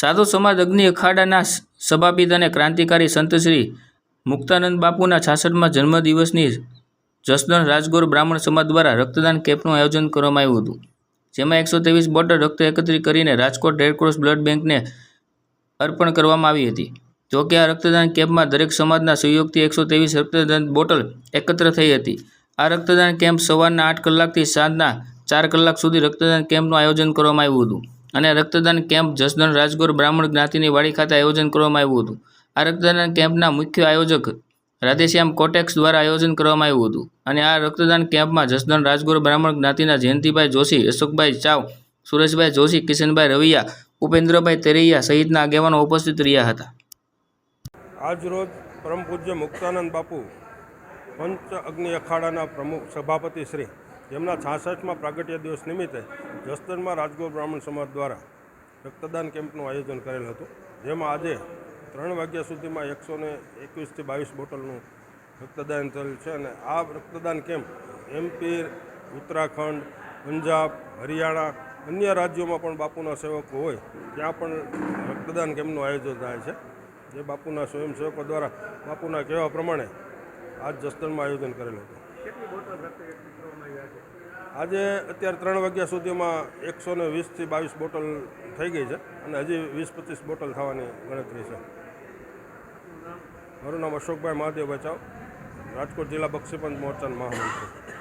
સાધુ સમાજ અગ્નિ અખાડાના સભાપિત અને ક્રાંતિકારી સંતશ્રી મુક્તાનંદ બાપુના છાસઠમાં જન્મદિવસની જસદણ રાજગોર બ્રાહ્મણ સમાજ દ્વારા રક્તદાન કેમ્પનું આયોજન કરવામાં આવ્યું હતું. જેમાં એકસો ત્રેવીસ બોટલ રક્ત એકત્રિત કરીને રાજકોટ રેડક્રોસ બ્લડ બેંકને અર્પણ કરવામાં આવી હતી. જોકે આ રક્તદાન કેમ્પમાં દરેક સમાજના સહયોગથી એકસો ત્રેવીસ રક્તદાન બોટલ એકત્ર થઈ હતી. આ રક્તદાન કેમ્પ સવારના આઠ કલાકથી સાંજના ચાર કલાક સુધી રક્તદાન કેમ્પનું આયોજન કરવામાં આવ્યું હતું. અને રક્તદાન કેમ્પ જસદણ રાજગોર બ્રાહ્મણ જ્ઞાતિની વાડી ખાતે આયોજન કરવામાં આવ્યું હતું. આ રક્તદાન કેમ્પના મુખ્ય આયોજક રાધેશ્યામ કોટેક્સ દ્વારા આયોજન કરવામાં આવ્યું હતું. અને આ રક્તદાન કેમ્પમાં જસદણ રાજગોર બ્રાહ્મણ જ્ઞાતિના જયંતિભાઈ જોશી, અશોકભાઈ ચાવ, સુરેશભાઈ જોશી, કિશનભાઈ રવિયા, ઉપેન્દ્રભાઈ તેરૈયા સહિતના આગેવાનો ઉપસ્થિત રહ્યા હતા. આજરોજ પરમ પૂજ્ય મુક્તાનંદ બાપુ પંચ અગ્નિ અખાડાના પ્રમુખ સભાપતિ શ્રી જેમના છાસઠમાં પ્રાગટ્ય દિવસ નિમિત્તે જસદણમાં રાજગોર બ્રાહ્મણ સમાજ દ્વારા રક્તદાન કેમ્પનું આયોજન કરેલ હતું. જેમાં આજે ત્રણ વાગ્યા સુધીમાં એકસો ને એકવીસથી બાવીસ બોટલનું રક્તદાન થયેલ છે અને આ રક્તદાન કેમ્પ એમપી ઉત્તરાખંડ, પંજાબ, હરિયાણા, અન્ય રાજ્યોમાં પણ બાપુના સેવકો હોય ત્યાં પણ રક્તદાન કેમ્પનું આયોજન થાય છે. જે બાપુના સ્વયંસેવકો દ્વારા બાપુના કહેવા પ્રમાણે આજ જસદણમાં આયોજન કરેલું હતું. આજે અત્યારે ત્રણ વાગ્યા સુધીમાં એકસો ને વીસથી બાવીસ બોટલ થઈ ગઈ છે અને હજી વીસ પચીસ બોટલ થવાની ગણતરી છે. મારું નામ અશોકભાઈ મહાદેવ બચાવ, રાજકોટ જિલ્લા બક્ષીપંચ મોરચાના મહામંત્રી.